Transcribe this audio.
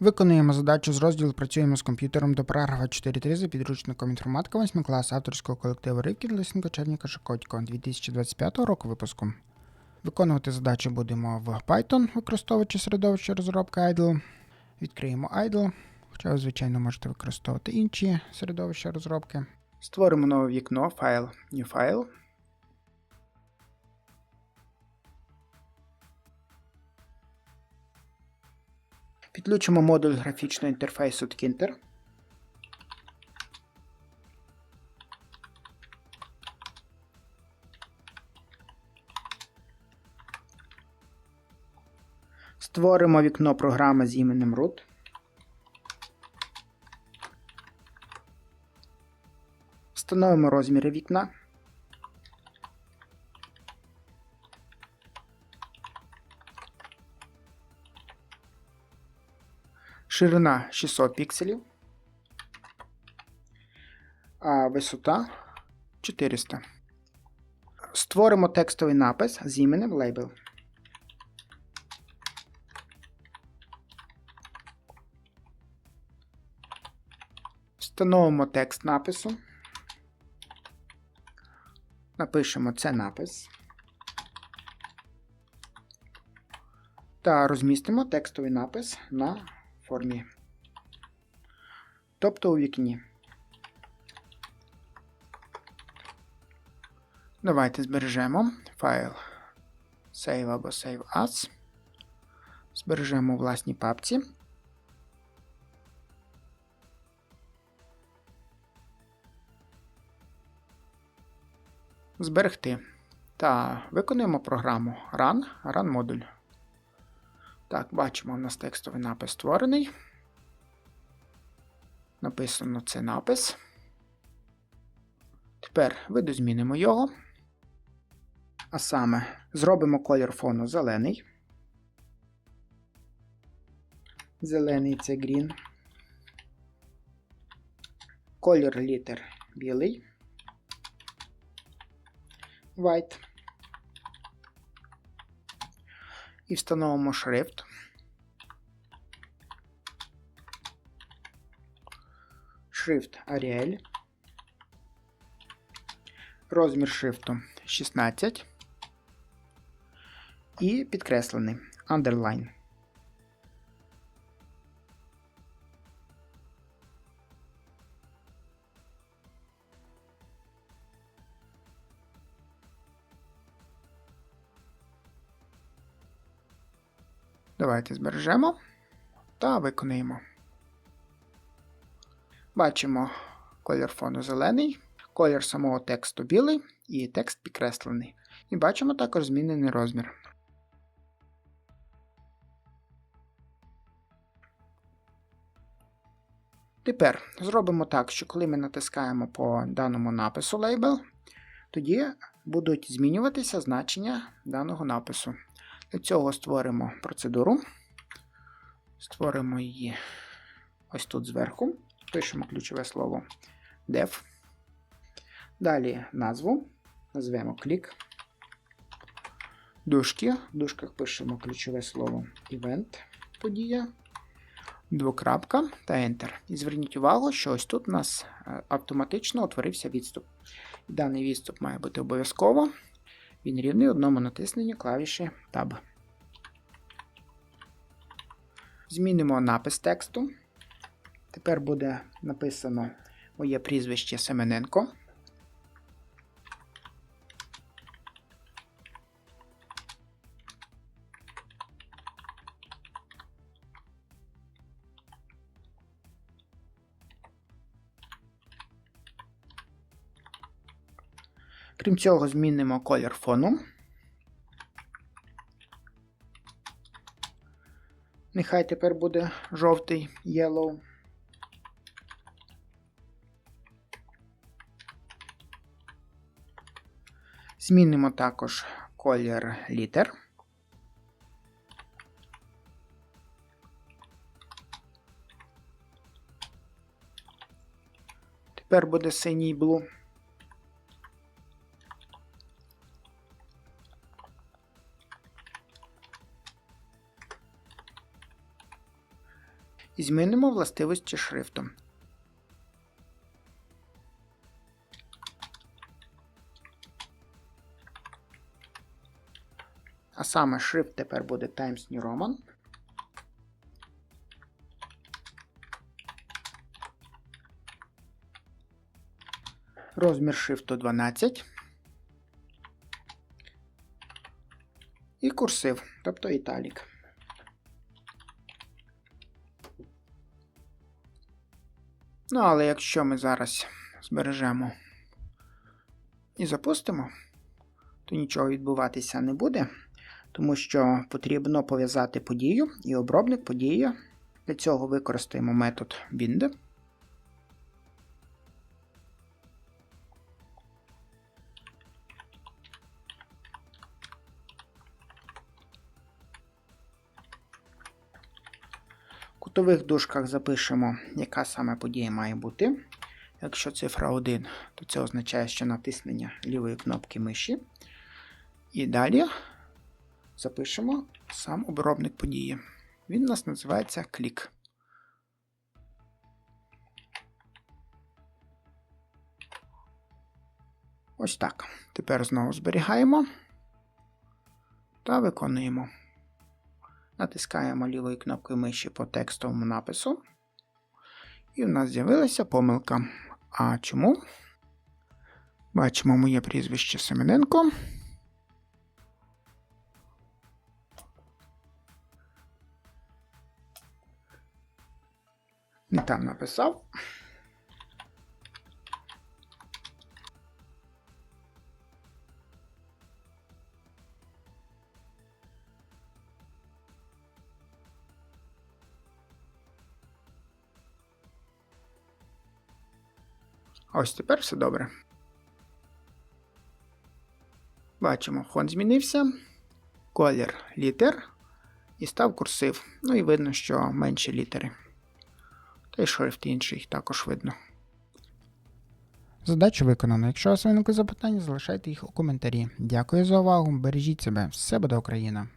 Виконуємо задачу з розділу Працюємо з комп'ютером до параграфа 4.3 за підручником інформатика 8 клас авторського колективу Ривкін Лисенко Черніка Шокотько 2025 року випуску. Виконувати задачу будемо в Python, використовуючи середовище розробки IDLE. Відкриємо IDLE, хоча ви, звичайно, можете використовувати інші середовища розробки. Створимо нове вікно, файл, New File. Підключимо модуль графічного інтерфейсу Tkinter. Створимо вікно програми з іменем root. Встановимо розміри вікна. Ширина 600 пікселів, а висота 400. Створимо текстовий напис з іменем Label. Встановимо текст напису. Напишемо це напис. Та розмістимо текстовий напис на формі. Тобто у вікні. Давайте збережемо файл Save або Save As. Збережемо у власній папці. Зберегти. Та виконуємо програму Run, Run модуль. Так, бачимо, у нас текстовий напис створений. Написано це напис. Тепер видозмінимо його. А саме зробимо колір фону зелений. Зелений це green. Колір літер білий. White. І встановимо шрифт. Шрифт Arial. Розмір шрифту 16. І підкреслений Underline. Давайте збережемо та виконуємо. Бачимо колір фону зелений, колір самого тексту білий і текст підкреслений. І бачимо також змінений розмір. Тепер зробимо так, що коли ми натискаємо по даному напису лейбл, тоді будуть змінюватися значення даного напису. Для цього створимо процедуру. Створимо її ось тут зверху. Пишемо ключове слово def. Далі назву. Назвемо клік. Дужки. В дужках пишемо ключове слово event, подія. Двокрапка та Enter. І зверніть увагу, що ось тут у нас е, автоматично утворився відступ. Даний відступ має бути обов'язково. Він рівний одному натисненню клавіші Tab. Змінимо напис тексту. Тепер буде написано моє прізвище Семененко. Крім цього, змінимо колір фону. Нехай тепер буде жовтий yellow. Змінимо також колір літер. Тепер буде синій blue. І змінимо властивості шрифту. А саме шрифт тепер буде Times New Roman. Розмір шрифту 12. І курсив, тобто італік. Ну, але якщо ми зараз збережемо і запустимо, то нічого відбуватися не буде, тому що потрібно пов'язати подію і обробник події. Для цього використаємо метод bind. Кутових дужках запишемо, яка саме подія має бути. Якщо цифра 1, то це означає, що натиснення лівої кнопки миші. І далі запишемо сам обробник події. Він у нас називається клік. Ось так. Тепер знову зберігаємо та виконуємо. Натискаємо лівою кнопкою миші по текстовому напису. І в нас з'явилася помилка. А чому? Бачимо моє прізвище Семененко. Не там написав. Ось тепер все добре. Бачимо, фон змінився, колір літер і став курсив. Ну і видно, що менші літери. Та й шрифт інший також видно. Задача виконана. Якщо у вас виникли запитання, залишайте їх у коментарі. Дякую за увагу. Бережіть себе. Все буде Україна!